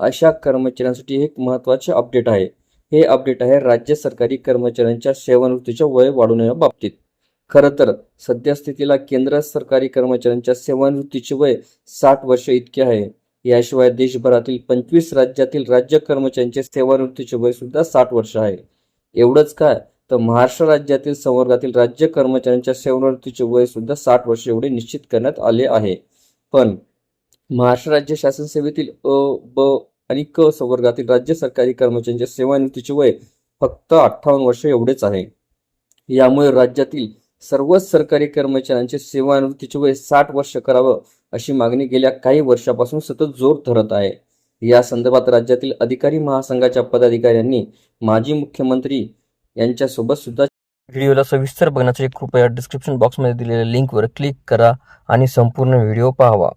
अशा कर्मचाऱ्यांसाठी एक महत्त्वाचे अपडेट आहे. हे अपडेट आहे राज्य सरकारी कर्मचाऱ्यांच्या सेवानिवृत्तीच्या वय वाढवण्याबाबतीत खरं तर सध्या स्थितीला केंद्र सरकारी कर्मचाऱ्यांच्या सेवानिवृत्तीचे वय साठ वर्ष इतके आहे. याशिवाय देशभरातील पंचवीस राज्यातील राज्य कर्मचाऱ्यांचे सेवानिवृत्तीचे वय सुद्धा साठ वर्ष आहे. एवढंच काय तर महाराष्ट्र राज्यातील संवर्गातील राज्य कर्मचाऱ्यांच्या सेवानिवृत्तीचे वय सुद्धा साठ वर्ष एवढे निश्चित करण्यात आले आहे. पण महाराष्ट्र राज्य शासन सेवेतील अ ब आणि क संवर्गातील राज्य सरकारी कर्मचाऱ्यांच्या सेवानिवृत्तीचे वय फक्त अठ्ठावन्न वर्ष एवढेच आहे. यामुळे राज्यातील सर्वच सरकारी कर्मचाऱ्यांचे सेवानिवृत्तीचे वय साठ वर्ष करावं अशी मागणी गेल्या काही वर्षापासून सतत जोर धरत आहे. या संदर्भात राज्यातील अधिकारी महासंघाच्या पदाधिकाऱ्यांनी माजी मुख्यमंत्री यांच्यासोबत सुद्धा व्हिडिओला सविस्तर बघण्यासाठी कृपया डिस्क्रिप्शन बॉक्समध्ये दिलेल्या लिंकवर क्लिक करा आणि संपूर्ण व्हिडिओ पाहावा.